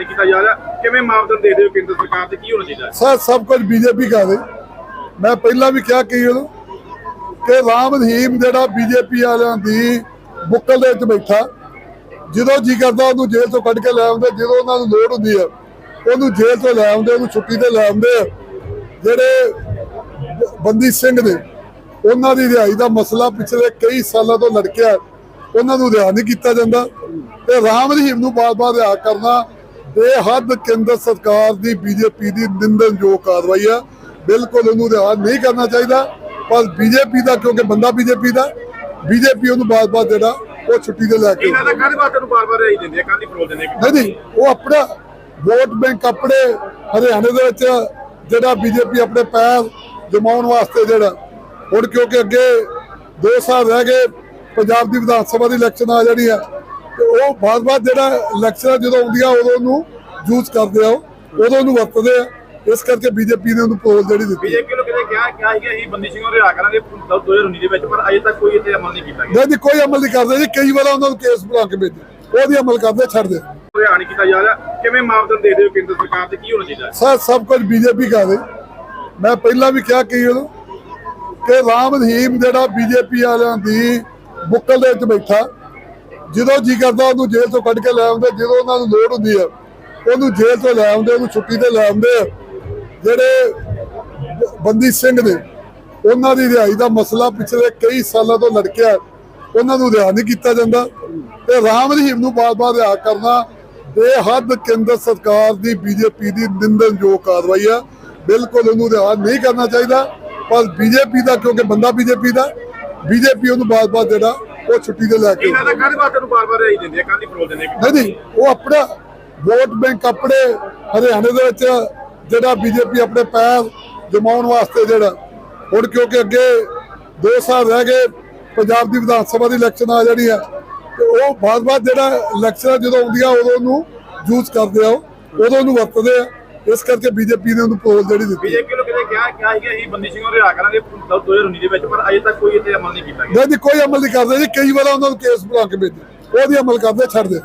ਨਹੀਂ ਕੀਤਾ ਜਾ ਰਿਹਾ। ਕਿਵੇਂ ਮਾਪਦੰਡ ਦੇ ਦਿਓ ਕੇਂਦਰ ਸਰਕਾਰ ਤੇ? ਕੀ ਹੋਣਾ ਚਾਹੀਦਾ? ਸਰ, ਸਭ ਕੁਝ ਬੀਜੇਪੀ ਕਰ ਮੈਂ ਪਹਿਲਾਂ ਵੀ ਕਿਹਾ ਕਿ ਕਿ ਰਾਮ ਰਹੀਮ ਜਿਹੜਾ ਬੀਜੇਪੀ ਵਾਲਿਆਂ ਦੀ ਬੁੱਕਲ ਦੇ ਵਿੱਚ ਬੈਠਾ, ਜਦੋਂ ਜੀ ਕਰਦਾ ਉਹਨੂੰ ਜੇਲ੍ਹ ਤੋਂ ਕੱਢ ਕੇ ਲੈ ਆਉਂਦੇ, ਜਦੋਂ ਉਹਨਾਂ ਨੂੰ ਲੋੜ ਹੁੰਦੀ ਆ, ਉਹਨੂੰ ਜੇਲ੍ਹ ਤੋਂ ਲੈ ਆਉਂਦੇ, ਉਹਨੂੰ ਛੁੱਟੀ ਤੇ ਲੈ ਆਉਂਦੇ ਜਿਹੜੇ ਬੰਦੀ ਸਿੰਘ ਨੇ, ਉਹਨਾਂ ਦੀ ਰਿਹਾਈ ਦਾ ਮਸਲਾ ਪਿਛਲੇ ਕਈ ਸਾਲਾਂ ਤੋਂ ਲੜਕਿਆ, ਉਹਨਾਂ ਨੂੰ ਰਿਹਾ ਨਹੀਂ ਕੀਤਾ ਜਾਂਦਾ। ਤੇ ਰਾਮ ਰਹੀਮ ਨੂੰ ਬਾਰ-ਬਾਰ ਰਿਹਾ ਕਰਨਾ ਬੇਹੱਦ ਕੇਂਦਰ ਸਰਕਾਰ ਦੀ ਬੀਜੇਪੀ ਦੀ ਨਿੰਦਣਯੋਗ ਕਾਰਵਾਈ ਆ। ਬਿਲਕੁਲ ਉਹਨੂੰ ਰਿਹਾ ਨਹੀਂ ਕਰਨਾ ਚਾਹੀਦਾ ਪਰ ਬੀਜੇਪੀ ਦਾ ਕਿਉਂਕਿ ਬੰਦਾ ਬੀਜੇਪੀ ਦਾ ਬੀਜੇਪੀ ਉਹਨੂੰ ਬਾਰ-ਬਾਰ ਜਿਹੜਾ ਉਹ ਛੁੱਟੀ ਤੇ ਲੈ ਕੇ ਇਹਨਾਂ ਦਾ ਕਾਹਦੇ ਵਾਸਤੇ ਨੂੰ ਬਾਰ-ਬਾਰ ਰਹੀ ਦਿੰਦੇ ਆ ਕਾਹਦੀ ਫਰੋਲ ਦਿੰਦੇ? ਨਹੀਂ ਨਹੀਂ ਉਹ ਆਪਣਾ ਵੋਟ ਬੈਂਕ ਆਪਣੇ ਹਰਿਆਣੇ ਦੇ ਵਿੱਚ ਜਿਹੜਾ ਬੀਜੇਪੀ ਆਪਣੇ ਪੈਰ ਜਮਾਉਣ ਵਾਸਤੇ ਜਿਹੜਾ ਹੁਣ ਕਿਉਂਕਿ ਅੱਗੇ 2 ਸਾਲ ਰਹਿ ਗਏ ਪੰਜਾਬ ਦੀ ਵਿਧਾਨ ਸਭਾ ਦੀ ਇਲੈਕਸ਼ਨ ਆ ਜਾਣੀ ਆ। ਤੇ ਉਹ ਬਾਅਦ-ਬਾਅਦ ਜਿਹੜਾ ਇਲੈਕਸ਼ਨ ਜਦੋਂ ਆਉਂਦੀਆਂ ਉਦੋਂ ਉਹਨੂੰ ਯੂਜ਼ ਕਰਦੇ ਆ ਉਦੋਂ ਉਹਨੂੰ ਵਰਤਦੇ ਆ। ਇਸ ਕਰਕੇ ਬੀਜੇਪੀ ਨੇ ਉਹਨੂੰ ਪੋਲ ਜਿਹੜੀ ਦਿੱਤੀ। ਬੀਜੇਪੀ ਨੂੰ ਕਿਤੇ ਕਿਹਾ ਕਿਹਾ ਸੀਗਾ ਅਸੀਂ ਬੰਦੀ ਸਿੰਘਾਂ ਨੂੰ ਰਿਹਾ ਕਰਾਂਗੇ 2019 ਦੇ ਵਿੱਚ ਪਰ ਅਜੇ ਤੱਕ ਕੋਈ ਇੱਥੇ ਅਮਲ ਨਹੀਂ ਕੀਤਾ ਗਿਆ। ਨਹੀਂ ਕੋਈ ਅਮਲ ਨਹੀਂ ਕਰਦੇ ਜੀ। ਕਈ ਵਾਰ ਉਹਨਾਂ ਨੂੰ ਕੇਸ ਬਣਾ ਕੇ ਭੇਜੇ ਉਹਦੀ ਅਮਲ ਕਰਦੇ ਛੱਡ ਦੇ ਰਿਹਾ ਨਹੀਂ ਕੀਤਾ ਜਾ ਰਿਹਾ। ਕਿਵੇਂ ਮਾਪਦੰਡ ਦੇ ਦਿਓ ਕੇਂਦਰ ਸਰਕਾਰ ਤੇ? ਕੀ ਹੋਣਾ ਚਾਹੀਦਾ? ਸਰ ਸਭ ਕੁਝ ਬੀਜੇਪੀ ਕਰ ਮੈਂ ਪਹਿਲਾਂ ਵੀ ਕਿਹਾ ਕਿ ਕਿ ਰਾਮ ਰਹੀਮ ਜਿਹੜਾ ਬੀਜੇਪੀ ਵਾਲਿਆਂ ਦੀ ਬੁੱਕਲ ਦੇ ਵਿੱਚ ਬੈਠਾ ਜਦੋਂ ਜੀ ਕਰਦਾ ਉਹਨੂੰ ਜੇਲ੍ਹ ਤੋਂ ਕੱਢ ਕੇ ਲੈ ਆਉਂਦੇ, ਜਦੋਂ ਉਹਨਾਂ ਨੂੰ ਲੋੜ ਹੁੰਦੀ ਆ, ਉਹਨੂੰ ਜੇਲ੍ਹ ਤੋਂ ਲੈ ਆਉਂਦੇ, ਉਹਨੂੰ ਛੁੱਟੀ ਤੇ ਲੈ ਆਉਂਦੇ ਜਿਹੜੇ ਬੰਦੀ ਸਿੰਘ ਨੇ, ਉਹਨਾਂ ਦੀ ਰਿਹਾਈ ਦਾ ਮਸਲਾ ਪਿਛਲੇ ਕਈ ਸਾਲਾਂ ਤੋਂ ਲੜਕਿਆ ਉਹਨਾਂ ਨੂੰ ਰਿਹਾ ਨਹੀਂ ਕੀਤਾ ਜਾਂਦਾ। ਤੇ ਰਾਮ ਰਹੀਮ ਨੂੰ ਬਾਰ-ਬਾਰ ਰਿਹਾ ਕਰਨਾ ਬੇਹੱਦ ਕੇਂਦਰ ਸਰਕਾਰ ਦੀ ਬੀਜੇਪੀ ਦੀ ਨਿੰਦਣਯੋਗ ਕਾਰਵਾਈ ਆ। ਬਿਲਕੁਲ ਉਹਨੂੰ ਰਿਹਾ ਨਹੀਂ ਕਰਨਾ ਚਾਹੀਦਾ। ਪਰ ਬੀਜੇਪੀ ਦਾ, ਕਿਉਂਕਿ ਬੰਦਾ ਬੀਜੇਪੀ ਦਾ ਬੀਜੇਪੀ ਉਹਨੂੰ ਬਾਰ-ਬਾਰ ਜਿਹੜਾ ਉਹ ਛੁੱਟੀ ਤੇ ਲੈ ਕੇ ਇਹਨਾਂ ਦਾ ਕਾਹਦੇ ਵਾਸਤੇ ਨੂੰ ਬਾਰ-ਬਾਰ ਰਹੀ ਦਿੰਦੇ ਆ ਕਾਹਦੀ ਫਰੋਲ ਦਿੰਦੇ ਆ? ਨਹੀਂ ਨਹੀਂ ਉਹ ਆਪਣਾ ਵੋਟ ਬੈਂਕ ਆਪਣੇ ਹਰਿਆਣੇ ਦੇ ਵਿੱਚ ਜਿਹੜਾ ਬੀਜੇਪੀ ਆਪਣੇ ਪੈਰ ਜਮਾਉਣ ਵਾਸਤੇ ਜਿਹੜਾ ਹੁਣ ਕਿਉਂਕਿ ਅੱਗੇ 2 ਸਾਲ ਰਹਿ ਗਏ ਪੰਜਾਬ ਦੀ ਵਿਧਾਨ ਸਭਾ ਦੀ ਇਲੈਕਸ਼ਨ ਆ ਜਾਣੀ ਆ ਤੇ ਉਹ ਬਾਅਦ-ਬਾਅਦ ਜਿਹੜਾ ਇਲੈਕਸ਼ਨ ਜਦੋਂ ਆਉਂਦੀਆਂ ਉਦੋਂ ਉਹਨੂੰ ਯੂਜ਼ ਕਰਦੇ ਆ ਉਦੋਂ ਉਹਨੂੰ ਵਰਤਦੇ ਆ ਇਸ ਕਰਕੇ ਬੀਜੇਪੀ ਨੇ ਉਹਨੂੰ ਪੋਲ ਜਿਹੜੀ ਦਿੱਤੀ ਬੀਜੇਪੀ ਨੂੰ ਕਿਤੇ ਕਿਹਾ ਕਿਹਾ ਸੀਗਾ ਅਸੀਂ ਬੰਦੀ ਸਿੰਘਾਂ ਨੂੰ ਰਿਹਾ ਕਰਾਂਗੇ 2019 ਦੇ ਵਿੱਚ ਪਰ ਅਜੇ ਤੱਕ ਕੋਈ ਇੱਥੇ ਅਮਲ ਨਹੀਂ ਕੀਤਾ ਗਿਆ। ਨਹੀਂ ਕੋਈ ਅਮਲ ਨਹੀਂ ਕਰਦੇ ਜੀ। ਕਈ ਵਾਰ ਉਹਨਾਂ ਨੂੰ ਕੇਸ ਬਣਾ ਕੇ ਭੇਜੇ ਉਹਦੀ ਅਮਲ ਕਰਦੇ ਛੱਡ ਦੇ